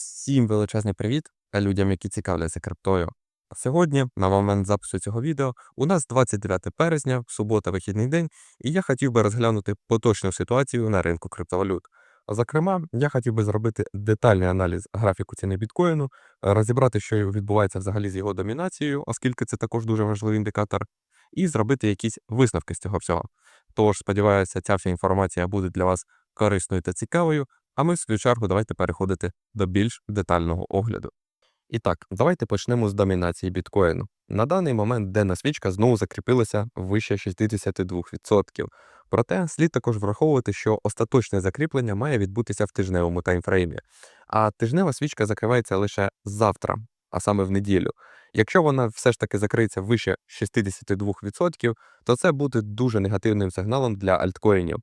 Всім величезний привіт людям, які цікавляться криптою. Сьогодні, на момент запису цього відео, у нас 29 березня, субота, вихідний день, і я хотів би розглянути поточну ситуацію на ринку криптовалют. Зокрема, я хотів би зробити детальний аналіз графіку ціни біткоїну, розібрати, що відбувається взагалі з його домінацією, оскільки це також дуже важливий індикатор, і зробити якісь висновки з цього всього. Тож, сподіваюся, ця вся інформація буде для вас корисною та цікавою. А ми, в свою чергу, давайте переходити до більш детального огляду. І так, давайте почнемо з домінації біткоїну. На даний момент денна свічка знову закріпилася вище 62%. Проте слід також враховувати, що остаточне закріплення має відбутися в тижневому таймфреймі, а тижнева свічка закривається лише завтра, а саме в неділю. Якщо вона все ж таки закриється вище 62%, то це буде дуже негативним сигналом для альткоїнів.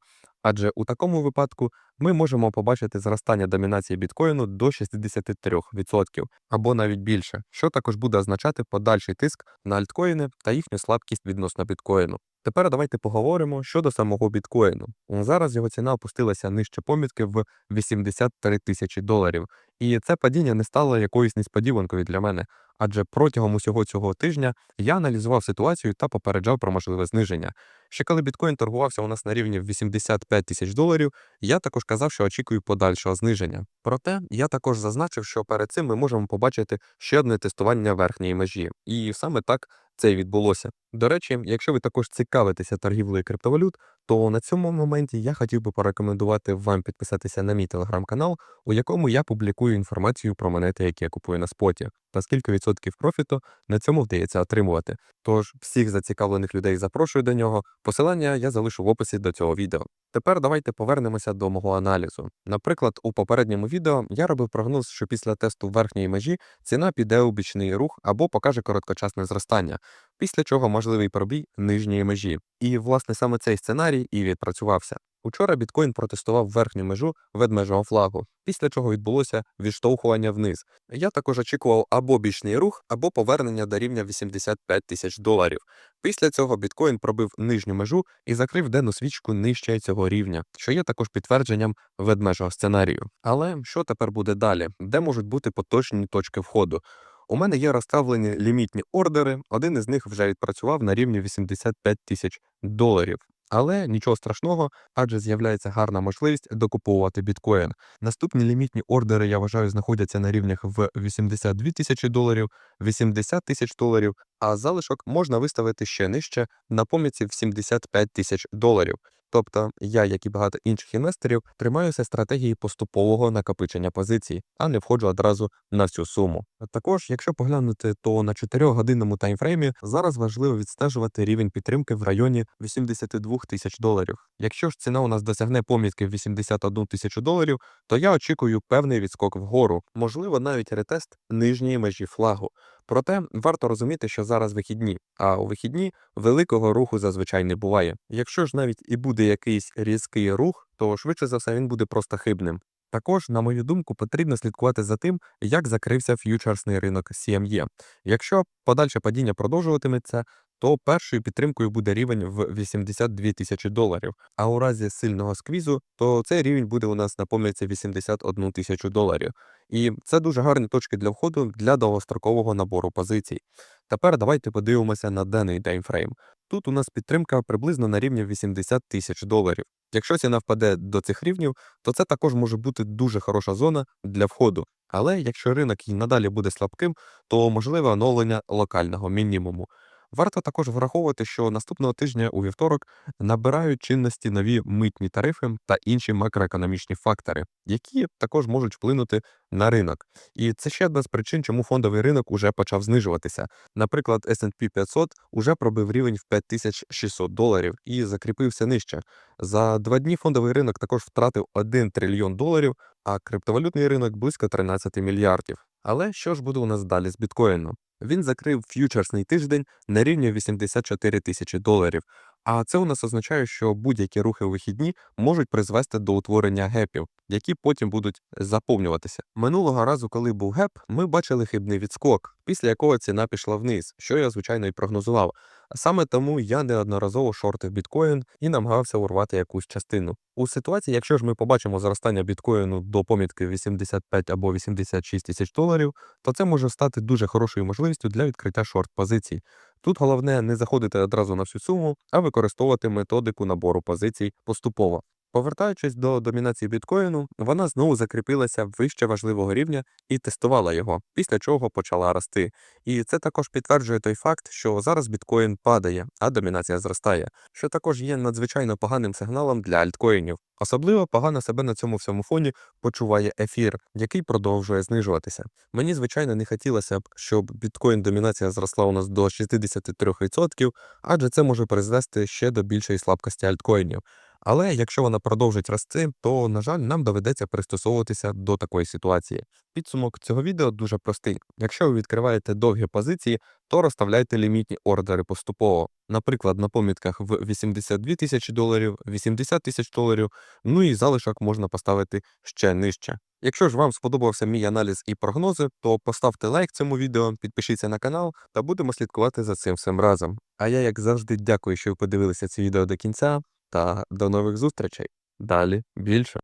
Адже у такому випадку ми можемо побачити зростання домінації біткоїну до 63% або навіть більше, що також буде означати подальший тиск на альткоїни та їхню слабкість відносно біткоїну. Тепер давайте поговоримо щодо самого біткоїну. Зараз його ціна опустилася нижче помітки в 83 тисячі доларів, і це падіння не стало якоюсь несподіванкою для мене. Адже протягом усього цього тижня я аналізував ситуацію та попереджав про можливе зниження. Ще коли біткоін торгувався у нас на рівні 85 тисяч доларів, я також казав, що очікую подальшого зниження. Проте я також зазначив, що перед цим ми можемо побачити ще одне тестування верхньої межі, і саме так це і відбулося. До речі, якщо ви також цікавитеся торгівлею криптовалют, то на цьому моменті я хотів би порекомендувати вам підписатися на мій телеграм-канал, у якому я публікую інформацію про монети, які я купую на споті, та скільки відсотків профіту на цьому вдається отримувати. Тож всіх зацікавлених людей запрошую до нього. Посилання я залишу в описі до цього відео. Тепер давайте повернемося до мого аналізу. Наприклад, у попередньому відео я робив прогноз, що після тесту верхньої межі ціна піде у бічний рух або покаже короткочасне зростання, після чого можливий пробій нижньої межі. І, власне, саме цей сценарій і відпрацювався. Учора біткоін протестував верхню межу ведмежого флагу, після чого відбулося відштовхування вниз. Я також очікував або бічний рух, або повернення до рівня 85 тисяч доларів. Після цього біткоін пробив нижню межу і закрив денну свічку нижче цього рівня, що є також підтвердженням ведмежого сценарію. Але що тепер буде далі? Де можуть бути поточні точки входу? У мене є розставлені лімітні ордери, один із них вже відпрацював на рівні 85 тисяч доларів. Але нічого страшного, адже з'являється гарна можливість докуповувати біткоін. Наступні лімітні ордери, я вважаю, знаходяться на рівнях в 82 тисячі доларів, 80 тисяч доларів, а залишок можна виставити ще нижче на поміці в 75 тисяч доларів. Тобто я, як і багато інших інвесторів, тримаюся стратегії поступового накопичення позицій, а не входжу одразу на всю суму. Також, якщо поглянути, то на 4-годинному таймфреймі зараз важливо відстежувати рівень підтримки в районі 82 тисяч доларів. Якщо ж ціна у нас досягне помітки в 81 тисячу доларів, то я очікую певний відскок вгору, можливо, навіть ретест нижньої межі флагу. Проте варто розуміти, що зараз вихідні, а у вихідні великого руху зазвичай не буває. Якщо ж навіть і буде якийсь різкий рух, то швидше за все він буде просто хибним. Також, на мою думку, потрібно слідкувати за тим, як закрився ф'ючерсний ринок CME. Якщо подальше падіння продовжуватиметься, то першою підтримкою буде рівень в 82 тисячі доларів. А у разі сильного сквізу, то цей рівень буде у нас на помилці 81 тисячу доларів. І це дуже гарні точки для входу для довгострокового набору позицій. Тепер давайте подивимося на денний таймфрейм. Тут у нас підтримка приблизно на рівні 80 тисяч доларів. Якщо ціна впаде до цих рівнів, то це також може бути дуже хороша зона для входу. Але якщо ринок і надалі буде слабким, то можливе оновлення локального мінімуму. Варто також враховувати, що наступного тижня у вівторок набирають чинності нові митні тарифи та інші макроекономічні фактори, які також можуть вплинути на ринок. І це ще одна з причин, чому фондовий ринок уже почав знижуватися. Наприклад, S&P 500 уже пробив рівень в 5600 доларів і закріпився нижче. За два дні фондовий ринок також втратив 1 трильйон доларів, а криптовалютний ринок близько 13 мільярдів. Але що ж буде у нас далі з біткоїном? Він закрив ф'ючерсний тиждень на рівні 84 тисячі доларів. А це у нас означає, що будь-які рухи у вихідні можуть призвести до утворення гепів, які потім будуть заповнюватися. Минулого разу, коли був геп, ми бачили хибний відскок, після якого ціна пішла вниз, що я звичайно і прогнозував. Саме тому я неодноразово шортив біткоін і намагався урвати якусь частину. У ситуації, якщо ж ми побачимо зростання біткоїну до помітки 85 або 86 тисяч доларів, то це може стати дуже хорошою можливістю для відкриття шорт-позицій. Тут головне не заходити одразу на всю суму, а використовувати методику набору позицій поступово. Повертаючись до домінації біткоїну, вона знову закріпилася вище важливого рівня і тестувала його, після чого почала рости. І це також підтверджує той факт, що зараз біткоін падає, а домінація зростає, що також є надзвичайно поганим сигналом для альткоїнів. Особливо погано себе на цьому всьому фоні почуває ефір, який продовжує знижуватися. Мені, звичайно, не хотілося б, щоб біткоін домінація зросла у нас до 63%, адже це може призвести ще до більшої слабкості альткоїнів. Але якщо вона продовжить рости, то, на жаль, нам доведеться пристосовуватися до такої ситуації. Підсумок цього відео дуже простий. Якщо ви відкриваєте довгі позиції, то розставляйте лімітні ордери поступово. Наприклад, на помітках в 82 тисячі доларів, 80 тисяч доларів, ну і залишок можна поставити ще нижче. Якщо ж вам сподобався мій аналіз і прогнози, то поставте лайк цьому відео, підпишіться на канал та будемо слідкувати за цим всім разом. А я, як завжди, дякую, що ви подивилися це відео до кінця, та до нових зустрічей. Далі більше.